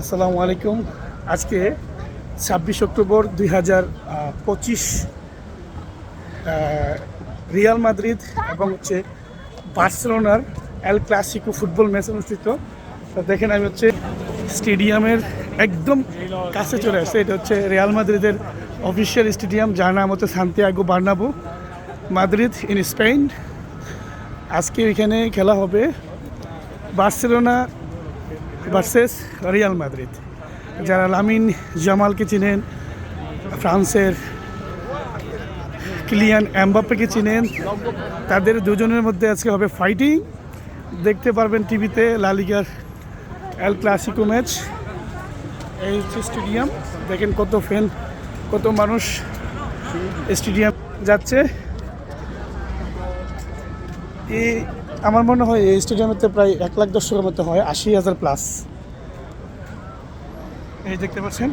আসসালামু আলাইকুম। আজকে ছাব্বিশ অক্টোবর দুই হাজার পঁচিশ রিয়াল মাদ্রিদ এবং হচ্ছে বার্সেলোনার এল ক্লাসিকো ফুটবল ম্যাচ অনুষ্ঠিত। তো দেখেন, আমি হচ্ছে স্টেডিয়ামের একদম কাছে চলে আসছে। এটা হচ্ছে রিয়াল মাদ্রিদের অফিসিয়াল স্টেডিয়াম, যার নাম হচ্ছে Santiago Bernabeu. Madrid in Spain আজকে এখানে খেলা হবে বার্সেলোনা ভার্সেস রিয়াল মাদ্রিদ যারা লামিন জামালকে চিনেন, ফ্রান্সের ক্লিয়ান এমবাপ্পেকে চিনেন। তাদের দুজনের মধ্যে আজকে হবে ফাইটিং দেখতে পারবেন টিভিতে লালিগার এল ক্লাসিকো ম্যাচ এই হচ্ছে স্টেডিয়াম দেখেন কত ফ্যান কত মানুষ স্টেডিয়াম যাচ্ছে। এই আমার মনে হয় এই স্টেডিয়ামেতে প্রায় এক লাখ দর্শকের মতো হয় আশি হাজার প্লাস এই দেখতে পাচ্ছেন?